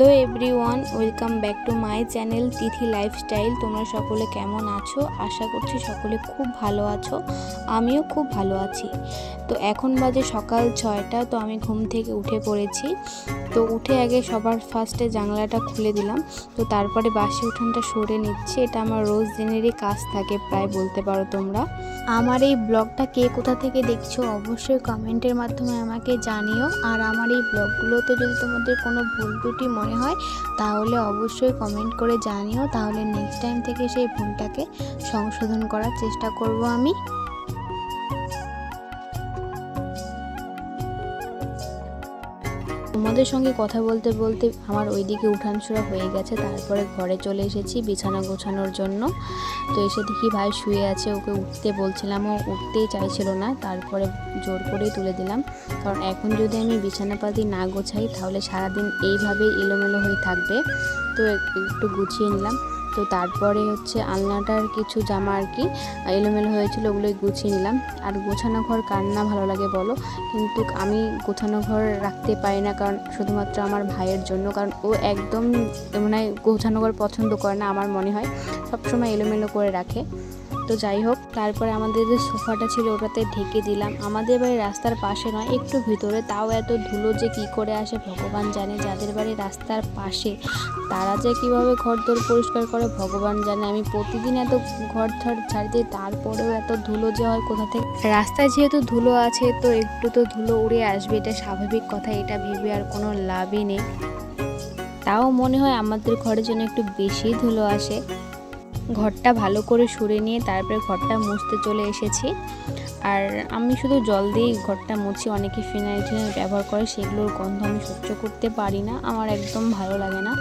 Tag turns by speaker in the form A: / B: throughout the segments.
A: Hello everyone, welcome back to my channel Tithi lifestyle. তোমরা সকলে কেমন আছো? আশা করছি সকলে খুব ভালো আছো। আমিও খুব ভালো আছি। তো এখন বাজে সকাল ছয়টা, তো আমি ঘুম থেকে উঠে পড়েছি। তো উঠে আগে সবার ফার্স্টে জানলাটা খুলে দিলাম। তো তারপরে বাসি উঠানটা সরে নিচ্ছি। এটা আমার রোজ দিনেরই কাজ থাকে, প্রায় বলতে পারো তোমরা। আমার এই ব্লগটা কে কোথা থেকে দেখছ অবশ্যই কমেন্টের মাধ্যমে আমাকে জানিও। আর আমার এই ব্লগগুলোতে যদি তোমাদের কোনো ভুল ত্রুটি মনে হয়, তাহলে অবশ্যই কমেন্ট করে জানিও। তাহলে নেক্সট টাইম থেকে সেই ভুলটাকে সংশোধন করার চেষ্টা করব আমি। তোমাদের সঙ্গে কথা বলতে বলতে আমার ওইদিকে উঠান ছোড়া হয়ে গেছে। তারপরে ঘরে চলে এসেছি বিছানা গোছানোর জন্য। তো এসে দেখি ভাই শুয়ে আছে, ওকে উঠতে বলছিলাম। ও উঠতেই চাইছিল না, তারপরে জোর করেই তুলে দিলাম। কারণ এখন যদি আমি বিছানাপাতি না গোছাই, তাহলে সারাদিন এইভাবেই এলোমেলো হয়ে থাকবে। তো একটু গুছিয়ে নিলাম। তো তারপরে হচ্ছে আলনাটার কিছু জামা আর কি এলোমেলো হয়েছিল, ওগুলোই গুছিয়ে নিলাম। আর গোছানো ঘর কার না ভালো লাগে বলো? কিন্তু আমি গোছানো ঘর রাখতে পারি না, কারণ শুধুমাত্র আমার ভাইয়ের জন্য, কারণ ও একদম মানে গোছানো ঘর পছন্দ করে না, আমার মনে হয়। সবসময় এলোমেলো করে রাখে। তো যাই হোক, তারপরে আমাদের যে সোফাটা ছিল ওটাতে ঢেকে দিলাম। আমাদের বাড়ি রাস্তার পাশে নয়, একটু ভিতরে। তাও এত ধুলো যে কি করে আসে ভগবান জানে। যাদের বাড়ি রাস্তার পাশে, তারা যে কীভাবে ঘর দোর পরিষ্কার করে ভগবান জানে। আমি প্রতিদিন এত ঘর ঝাড় দিই, তারপরেও এত ধুলো যে হয় কোথা থেকে? রাস্তায় যেহেতু ধুলো আছে, তো একটু তো ধুলো উড়ে আসবে, এটা স্বাভাবিক কথা, এটা ভেবে আর কোনো লাভই নেই। তাও মনে হয় আমাদের ঘরের যেন একটু বেশি ধুলো আসে। ঘরটা ভালো করে সরে নিয়ে তারপরে ঘরটা মুছতে চলে এসেছি। আর আমি শুধু জল দিয়েই ঘরটা মুছি, অনেকে ফিনাইল ব্যবহার করে, সেগুলোর গন্ধ আমি সহ্য করতে পারি না। আমার একদম ভালো লাগে না।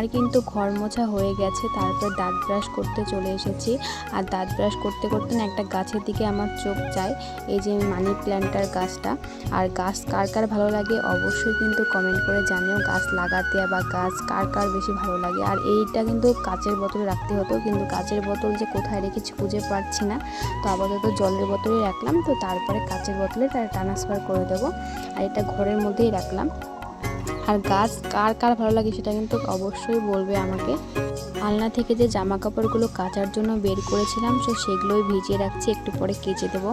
A: আর কিন্তু ঘর মোছা হয়ে গেছে, তারপর দাঁত ব্রাশ করতে চলে এসেছি। আর দাঁত ব্রাশ করতে করতে না একটা গাছের দিকে আমার চোখ যায়, এই যে মানি প্ল্যান্টার গাছটা। আর গাছ কার কার ভালো লাগে অবশ্যই কিন্তু কমেন্ট করে জানিও, গাছ লাগাতে বা গাছ কার কার বেশি ভালো লাগে। আর এইটা কিন্তু কাচের বোতলে রাখতে হতো, কিন্তু কাচের বোতল যে কোথায় রেখেছি খুঁজে পাচ্ছি না। তো আপাতত জলের বোতলে রাখলাম, তো তারপরে কাচের বোতলে তার ট্রান্সফার করে দেবো। আর এটা ঘরের মধ্যেই রাখলাম। আর গাছ কার কার ভালো লাগে সেটা কিন্তু অবশ্যই বলবে আমাকে। আলনা থেকে যে জামা কাপড়গুলো কাচার জন্য বের করেছিলাম, সো সেগুলোই ভিজিয়ে রাখছি, একটু পরে কেচে দেবো।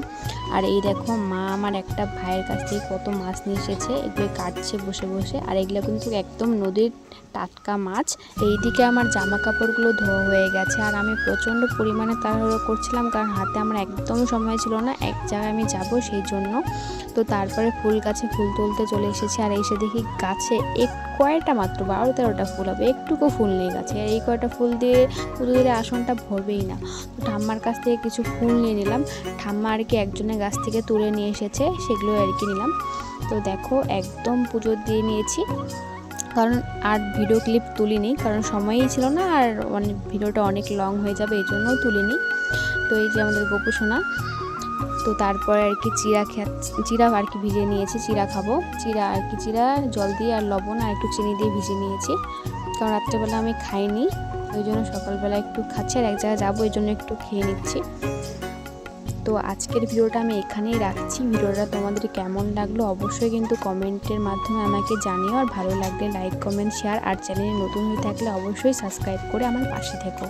A: আর এই দেখো, মা আমার একটা ভাইয়ের কাছ থেকে কত মাছ নিয়ে এসেছে এগুলো কাটছে বসে বসে। আর এগুলো কিন্তু একদম নদীর টাটকা মাছ। এইদিকে আমার জামা কাপড়গুলো ধোয়া হয়ে গেছে, আর আমি প্রচণ্ড পরিমাণে তাড়াহুড়ো করছিলাম, কারণ হাতে আমার একদম সময় ছিল না, এক জায়গায় আমি যাব সেই জন্য। তো তারপরে ফুল গাছে ফুল তুলতে চলে এসেছি, আর এসে দেখি গাছে এক কয়টা মাত্র? বারো তেরোটা ফুল হবে। একটুকু ফুল নেই গাছে। আর এই কয়টা ফুল দিয়ে পুজো দিলে আসনটা ভরবেই না। তো ঠাম্মার কাছ থেকে কিছু ফুল নিয়ে নিলাম। ঠাম্মা আর কি একজনের গাছ থেকে তুলে নিয়ে এসেছে। সেগুলো আর কি নিলাম। তো দেখো, একদম পুজো দিয়ে নিয়েছি। কারণ আর ভিডিও ক্লিপ তুলিনি। কারণ সময়ই ছিল না। আর অনেক ভিডিওটা অনেক লং হয়ে যাবে, এই জন্যও তুলিনি। তো এই যে আমাদের গোপুসোনা তো তারপরে আর কি চিরা চিরা আর কি ভিজে নিয়েছি চিরা খাব। চিরা আর কি চিরা জল দিয়ে আর লবণ আর একটু চিনি দিয়ে ভিজে নিয়েছি। কারণ রাত্রেবেলা আমি খাইনি, ওই জন্য সকালবেলা একটু খাচ্ছি আর এক জায়গায় যাব, ওই জন্য একটু খেয়ে নিচ্ছি। তো আজকের ভিডিওটা আমি এখানেই রাখছি। ভিডিওটা তোমাদের কেমন লাগল অবশ্যই কিন্তু কমেন্টের মাধ্যমে আমাকে জানিও। আর ভালো লাগলে লাইক, কমেন্ট, শেয়ার আর চ্যানেলে নতুন হয়ে থাকলে অবশ্যই সাবস্ক্রাইব করে আমার পাশে থেকো।